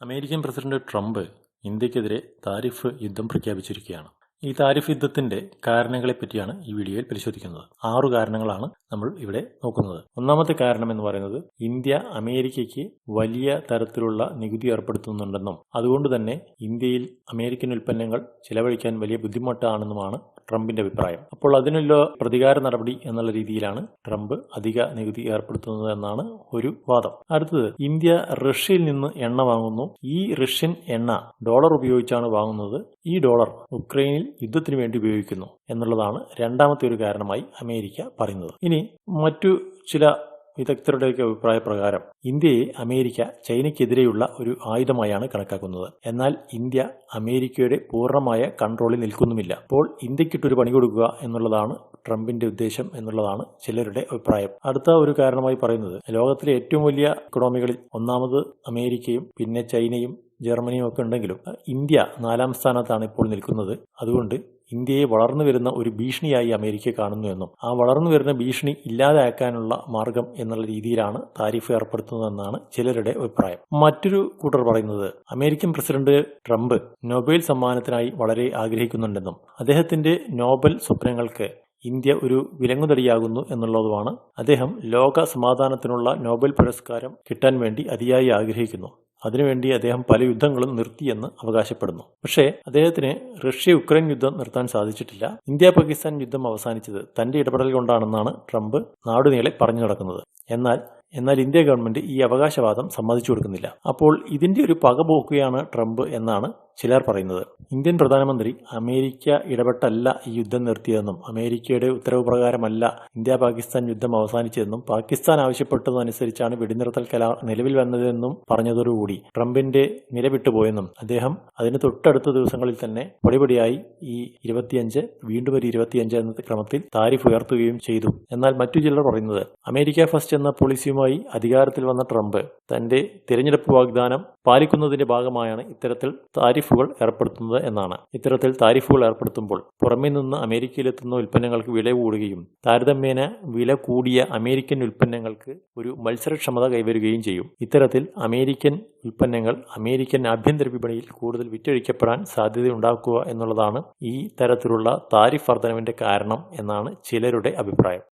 American president Trump ഇന്ത്യക്കെതിരെ tariff യുദ്ധം പ്രഖ്യാപിച്ചിരിക്കുകയാണ്. ഈ താരിഫ് യുദ്ധത്തിന്റെ കാരണങ്ങളെ പറ്റിയാണ് ഈ വീഡിയോയിൽ പരിശോധിക്കുന്നത്. ആറു കാരണങ്ങളാണ് നമ്മൾ ഇവിടെ നോക്കുന്നത്. ഒന്നാമത്തെ കാരണം എന്ന് പറയുന്നത് ഇന്ത്യ അമേരിക്കയ്ക്ക് വലിയ തരത്തിലുള്ള നികുതി ഏർപ്പെടുത്തുന്നുണ്ടെന്നും അതുകൊണ്ട് തന്നെ ഇന്ത്യയിൽ അമേരിക്കൻ ഉൽപ്പന്നങ്ങൾ ചിലവഴിക്കാൻ വലിയ ബുദ്ധിമുട്ടാണെന്നുമാണ് ട്രംപിന്റെ അഭിപ്രായം. അപ്പോൾ അതിനുള്ള പ്രതികാര നടപടി എന്നുള്ള രീതിയിലാണ് ട്രംപ് അധിക നികുതി ഏർപ്പെടുത്തുന്നത് എന്നാണ് ഒരു വാദം. അടുത്തത് ഇന്ത്യ റഷ്യയിൽ നിന്ന് എണ്ണ വാങ്ങുന്നു. ഈ റഷ്യൻ എണ്ണ ഡോളർ ഉപയോഗിച്ചാണ് വാങ്ങുന്നത്. ഈ ഡോളർ ഉക്രൈനിൽ യുദ്ധത്തിന് വേണ്ടി ഉപയോഗിക്കുന്നു എന്നുള്ളതാണ് രണ്ടാമത്തെ ഒരു കാരണമായി അമേരിക്ക പറയുന്നത്. ഇനി മറ്റു ചില വിദഗ്ധരുടെയൊക്കെ അഭിപ്രായ പ്രകാരം ഇന്ത്യയെ അമേരിക്ക ചൈനയ്ക്കെതിരെയുള്ള ഒരു ആയുധമായാണ് കണക്കാക്കുന്നത്. എന്നാൽ ഇന്ത്യ അമേരിക്കയുടെ പൂർണമായ കൺട്രോളിൽ നിൽക്കുന്നുമില്ല. അപ്പോൾ ഇന്ത്യക്കിട്ടൊരു പണി കൊടുക്കുക എന്നുള്ളതാണ് ട്രംപിന്റെ ഉദ്ദേശം എന്നുള്ളതാണ് ചിലരുടെ അഭിപ്രായം. അടുത്ത ഒരു കാരണമായി പറയുന്നത് ലോകത്തിലെ ഏറ്റവും വലിയ ഇക്കണോമികളിൽ ഒന്നാമത് അമേരിക്കയും പിന്നെ ചൈനയും ജർമ്മനിയും ഒക്കെ ഉണ്ടെങ്കിലും ഇന്ത്യ നാലാം സ്ഥാനത്താണ് ഇപ്പോൾ നിൽക്കുന്നത്. അതുകൊണ്ട് ഇന്ത്യയെ വളർന്നു വരുന്ന ഒരു ഭീഷണിയായി അമേരിക്ക കാണുന്നു എന്നും ആ വളർന്നു വരുന്ന ഭീഷണി ഇല്ലാതാക്കാനുള്ള മാർഗം എന്നുള്ള രീതിയിലാണ് താരിഫ് ഏർപ്പെടുത്തുന്നതെന്നാണ് ചിലരുടെ അഭിപ്രായം. മറ്റൊരു കൂട്ടർ പറയുന്നത് അമേരിക്കൻ പ്രസിഡന്റ് ട്രംപ് നൊബേൽ സമ്മാനത്തിനായി വളരെ ആഗ്രഹിക്കുന്നുണ്ടെന്നും അദ്ദേഹത്തിന്റെ നോബൽ സ്വപ്നങ്ങൾക്ക് ഇന്ത്യ ഒരു വിലങ്ങുതടിയാകുന്നു എന്നുള്ളതുമാണ് അദ്ദേഹം ലോക സമാധാനത്തിനുള്ള നോബൽ പുരസ്കാരം കിട്ടാൻ വേണ്ടി അതിയായി ആഗ്രഹിക്കുന്നു. അതിനുവേണ്ടി അദ്ദേഹം പല യുദ്ധങ്ങളും നിർത്തിയെന്ന് അവകാശപ്പെടുന്നു. പക്ഷേ അദ്ദേഹത്തിന് റഷ്യ ഉക്രൈൻ യുദ്ധം നിർത്താൻ സാധിച്ചിട്ടില്ല. ഇന്ത്യ പാകിസ്ഥാൻ യുദ്ധം അവസാനിച്ചത് തന്റെ ഇടപെടൽ കൊണ്ടാണെന്നാണ് ട്രംപ് നാടുനീളെ പറഞ്ഞു നടക്കുന്നത്. എന്നാൽ എന്നാൽ ഇന്ത്യ ഗവൺമെന്റ് ഈ അവകാശവാദം സമ്മതിച്ചു കൊടുക്കുന്നില്ല. അപ്പോൾ ഇതിന്റെ ഒരു പകപോക്കുകയാണ് ട്രംപ് എന്നാണ് ചിലർ പറയുന്നത്. ഇന്ത്യൻ പ്രധാനമന്ത്രി അമേരിക്ക ഇടപെട്ടല്ല ഈ യുദ്ധം നിർത്തിയതെന്നും അമേരിക്കയുടെ ഉത്തരവ് പ്രകാരമല്ല ഇന്ത്യ പാകിസ്ഥാൻ യുദ്ധം അവസാനിച്ചതെന്നും പാകിസ്ഥാൻ ആവശ്യപ്പെട്ടതനുസരിച്ചാണ് വെടിനിർത്തൽ കലാ നിലവിൽ വന്നതെന്നും പറഞ്ഞതോടുകൂടി ട്രംപിന്റെ നിലവിട്ടുപോയെന്നും അദ്ദേഹം അതിന് തൊട്ടടുത്ത ദിവസങ്ങളിൽ തന്നെ പടിപടിയായി ഈ ഇരുപത്തിയഞ്ച് വീണ്ടും ഒരു ഇരുപത്തിയഞ്ച് എന്ന ക്രമത്തിൽ താരിഫ് ഉയർത്തുകയും ചെയ്തു. എന്നാൽ മറ്റു ചിലർ പറയുന്നത് അമേരിക്ക ഫസ്റ്റ് എന്ന പോളിസിയുമായി അധികാരത്തിൽ വന്ന ട്രംപ് തന്റെ തിരഞ്ഞെടുപ്പ് വാഗ്ദാനം പാലിക്കുന്നതിന്റെ ഭാഗമായാണ് ഇത്തരത്തിൽ താരിഫുകൾ ഏർപ്പെടുത്തുന്നത് എന്നാണ്. ഇത്തരത്തിൽ താരിഫുകൾ ഏർപ്പെടുത്തുമ്പോൾ പുറമേ നിന്ന് അമേരിക്കയിലെത്തുന്ന ഉൽപ്പന്നങ്ങൾക്ക് വില കൂടുകയും താരതമ്യേന വില കൂടിയ അമേരിക്കൻ ഉൽപ്പന്നങ്ങൾക്ക് ഒരു മത്സരക്ഷമത കൈവരുകയും ചെയ്യും. ഇത്തരത്തിൽ അമേരിക്കൻ ഉൽപ്പന്നങ്ങൾ അമേരിക്കൻ ആഭ്യന്തര വിപണിയിൽ കൂടുതൽ വിറ്റഴിക്കപ്പെടാൻ സാധ്യതയുണ്ടാക്കുക എന്നുള്ളതാണ് ഈ തരത്തിലുള്ള താരിഫ് വർധനവിന്റെ കാരണം എന്നാണ് ചിലരുടെ അഭിപ്രായം.